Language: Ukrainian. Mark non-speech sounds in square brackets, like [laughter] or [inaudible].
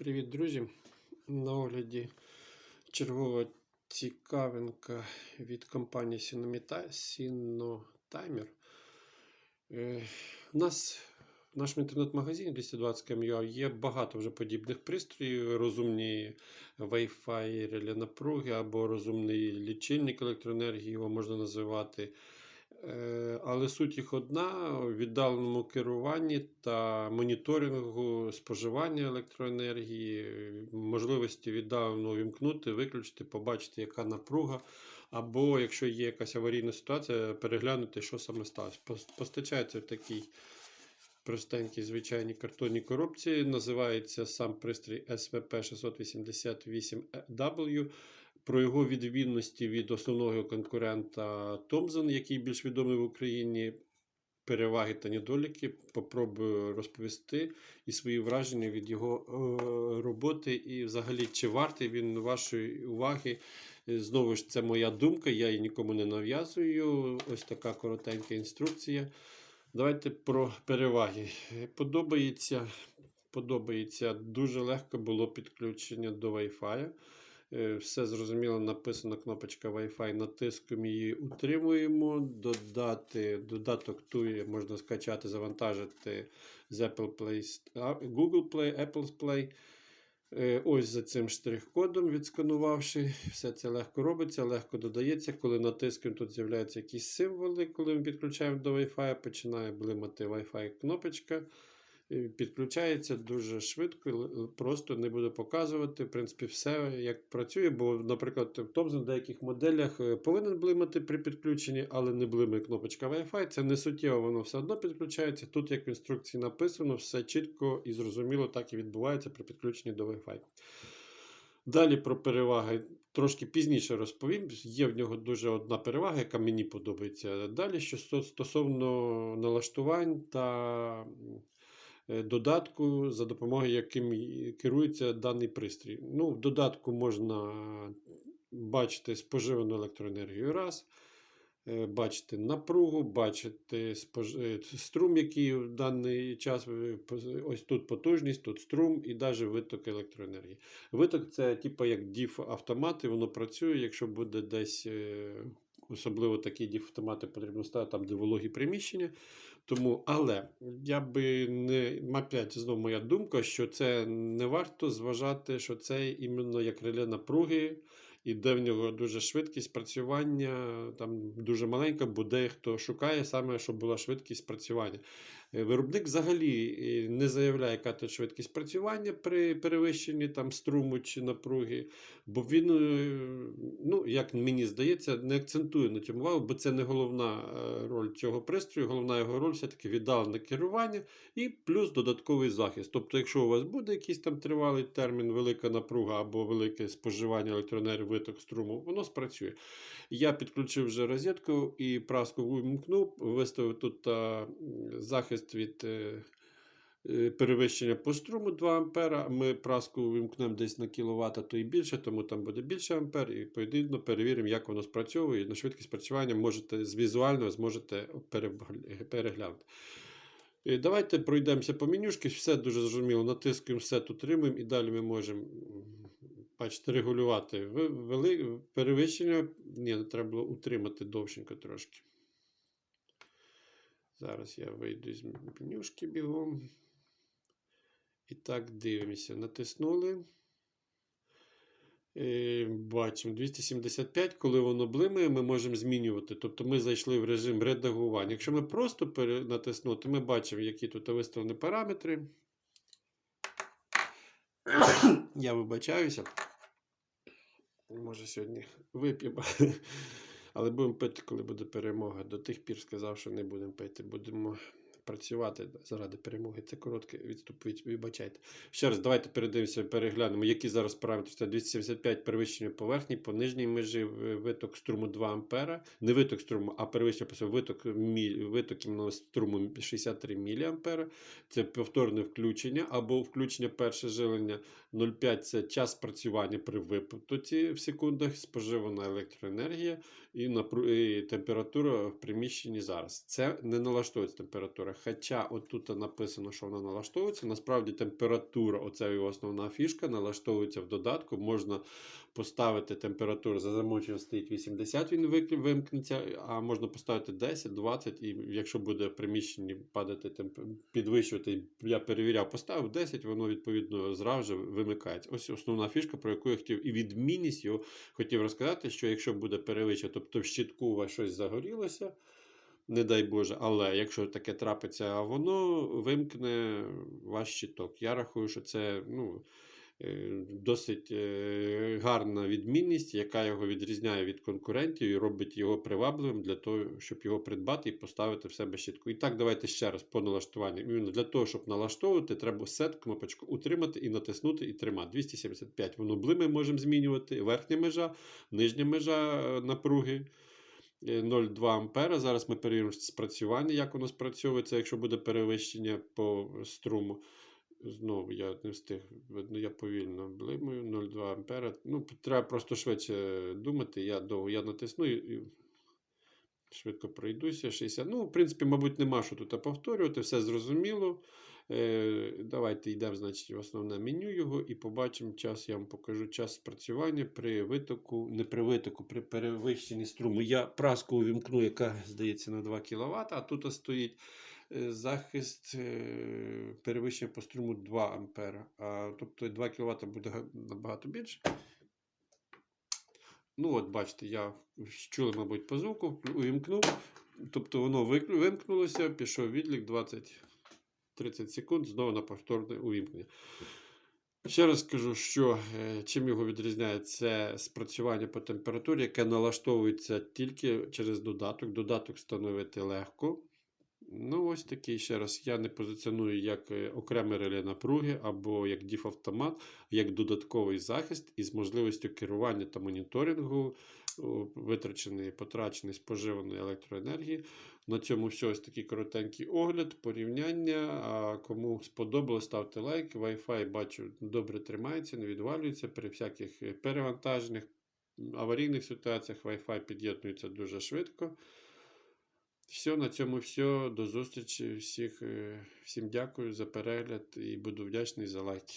Привіт, друзі! На огляді чергова цікавинка від компанії Е, У нас в нашому інтернет-магазині 220 МЮА є багато вже подібних пристроїв, розумні Wi-Fi реле напруги або розумний лічильник електроенергії, його можна називати. Е, Але суть їх одна: у віддаленому керуванні та моніторингу споживання електроенергії, можливості віддалено увімкнути, виключити, побачити, яка напруга. Або якщо є якась аварійна ситуація, переглянути, що саме сталося. Постачається в такій простенькій звичайній картонній коробці. Називається сам пристрій SVP688W. Про його відмінності від основного конкурента Thomson, який більш відомий в Україні, переваги та недоліки, попробую розповісти і свої враження від його е, роботи, і взагалі, чи вартий він вашої уваги. Е, Знову ж, це моя думка, я її нікому не нав'язую. Ось така коротенька інструкція. Давайте про переваги. Подобається, подобається дуже легко було підключення до Wi-Fi. Е, Все зрозуміло, написана кнопочка Wi-Fi, натискаємо її, утримуємо. Додати, додаток TUI можна скачати, завантажити з Apple Play, Google Play, Apple Play. Е, Ось за цим штрих-кодом, відсканувавши, все це легко робиться, легко додається. Коли натискаємо, тут з'являються якісь символи. Коли ми підключаємо до Wi-Fi, починає блимати Wi-Fi кнопочка. Підключається дуже швидко, просто не буду показувати. В принципі, все як працює. Бо, наприклад, в в деяких моделях е, повинен блимати при підключенні, але не блимає кнопочка Wi-Fi. Це не суттєво, воно все одно підключається. Тут, як в інструкції написано, все чітко і зрозуміло так і відбувається при підключенні до Wi-Fi. Далі про переваги трошки пізніше розповім. Є в нього дуже одна перевага, яка мені подобається. Далі, що стосовно налаштувань та додатку, за допомогою яким керується даний пристрій. Ну, в додатку можна бачити споживану електроенергію раз. е, Бачити напругу, бачити е, струм, який в даний час е, ось тут потужність, тут струм і навіть виток електроенергії. Виток це типу як діф автомати, воно працює, якщо буде десь. Особливо такі діф-автомати потрібно ставити там, де вологі приміщення. Тому, але я би не опять знову моя думка, що це не варто зважати, що це іменно як реле напруги, і де в нього дуже швидкість працювання, там дуже маленька, бо дехто шукає саме, щоб була швидкість працювання. Е, Виробник взагалі е, не заявляє, яка тут швидкість працювання при перевищенні там струму чи напруги, бо він, е, ну, як мені здається, не акцентує на цьому увагу, бо це не головна роль цього пристрою. Головна його роль все-таки віддалене керування і плюс додатковий захист. Тобто, якщо у вас буде якийсь там тривалий термін, велика напруга або велике споживання електроенергії, виток струму, воно спрацює. Я підключив вже розетку і праску вимкнув, виставив тут а, м, захист від е, е, перевищення по струму 2 А. Ми праску вимкнемо десь на кіловат, то і більше, тому там буде більше ампер. І відповідно перевіримо, як воно спрацьовує. На швидкість працювання можете з візуально зможете переглянути. Е, Давайте пройдемося по менюшки, все дуже зрозуміло. Натискаємо все, утримуємо і далі ми можемо бачите, регулювати вели... перевищення. Ні, треба було утримати довшенько трошки. Зараз я вийду з менюшки бігом. І так, дивимося. Натиснули. Е, Бачимо 275, коли воно блимає, ми можемо змінювати. Тобто ми зайшли в режим редагування. Якщо ми просто натиснути, ми бачимо, які тут виставлені параметри. [coughs] Я вибачаюся. Може, сьогодні вип'ємо. Але будемо пити, коли буде перемога. До тих пір сказав, що не будемо пити. Будемо працювати заради перемоги. Це короткий відступ, від- вибачайте. Ще раз, давайте передивимося, переглянемо, які зараз параметри. Це 275 перевищення поверхні, по нижній межі виток струму 2 ампера. Не виток струму, а перевищення виток, виток іменно струму 63 мА. Це повторне включення або включення перше жилення 0,5 це час працювання при випадку в секундах, споживана електроенергія і, температура в приміщенні зараз. Це не налаштовується температура. Хоча отут написано, що вона налаштовується. Насправді температура, оце його основна фішка, налаштовується в додатку. Можна поставити температуру за замовченням стоїть 80, він вимкнеться, а можна поставити 10, 20, і якщо буде в приміщенні падати підвищувати, я перевіряв, поставив 10, воно відповідно зразу же вимикається. Ось основна фішка, про яку я хотів, і відмінність його хотів розказати, що якщо буде перевищення, тобто в щитку у вас щось загорілося, не дай Боже, але якщо таке трапиться, а воно вимкне ваш щиток. Я рахую, що це ну, досить е, гарна відмінність, яка його відрізняє від конкурентів і робить його привабливим для того, щоб його придбати і поставити в себе щитку. І так, давайте ще раз по налаштуванню. Для того, щоб налаштовувати, треба сет кнопочку утримати і натиснути і тримати. 275 воно ми можемо змінювати. Верхня межа, нижня межа е, напруги. е, 0,2 ампера. Зараз ми перевіримо спрацювання, як воно спрацьовується, якщо буде перевищення по струму. Знову я не встиг, видно, я повільно блимаю, 0,2 ампера. Ну, треба просто швидше думати. Я довго я натисну і, швидко пройдуся. 60. Ну, в принципі, мабуть, нема що тут повторювати, все зрозуміло. Е, давайте йдемо, значить, в основне меню його і побачимо час. Я вам покажу час спрацювання при витоку, не при витоку, при перевищенні струму. Я праску увімкну, яка здається на 2 кВт, а тут стоїть захист е, перевищення по струму 2 ампера. А, тобто 2 кВт буде набагато більше. Ну, от, бачите, я чули, мабуть, по звуку, увімкнув. Тобто воно вимкнулося, пішов відлік 20-30 секунд, знову на повторне увімкнення. Ще раз скажу, що е, чим його відрізняє, це спрацювання по температурі, яке налаштовується тільки через додаток. Додаток встановити легко. Ну, ось такий ще раз. Я не позиціоную як е, окреме реле напруги або як діф-автомат, як додатковий захист із можливістю керування та моніторингу витраченої, потраченої, споживаної електроенергії. На цьому все ось такий коротенький огляд, порівняння. А кому сподобалось, ставте лайк. Wi-Fi бачу добре тримається, не відвалюється при всяких е, перевантажених аварійних ситуаціях. Wi-Fi під'єднується дуже швидко. Все, на цьому все. До зустрічі. Всіх, е, всім дякую за перегляд і буду вдячний за лайки.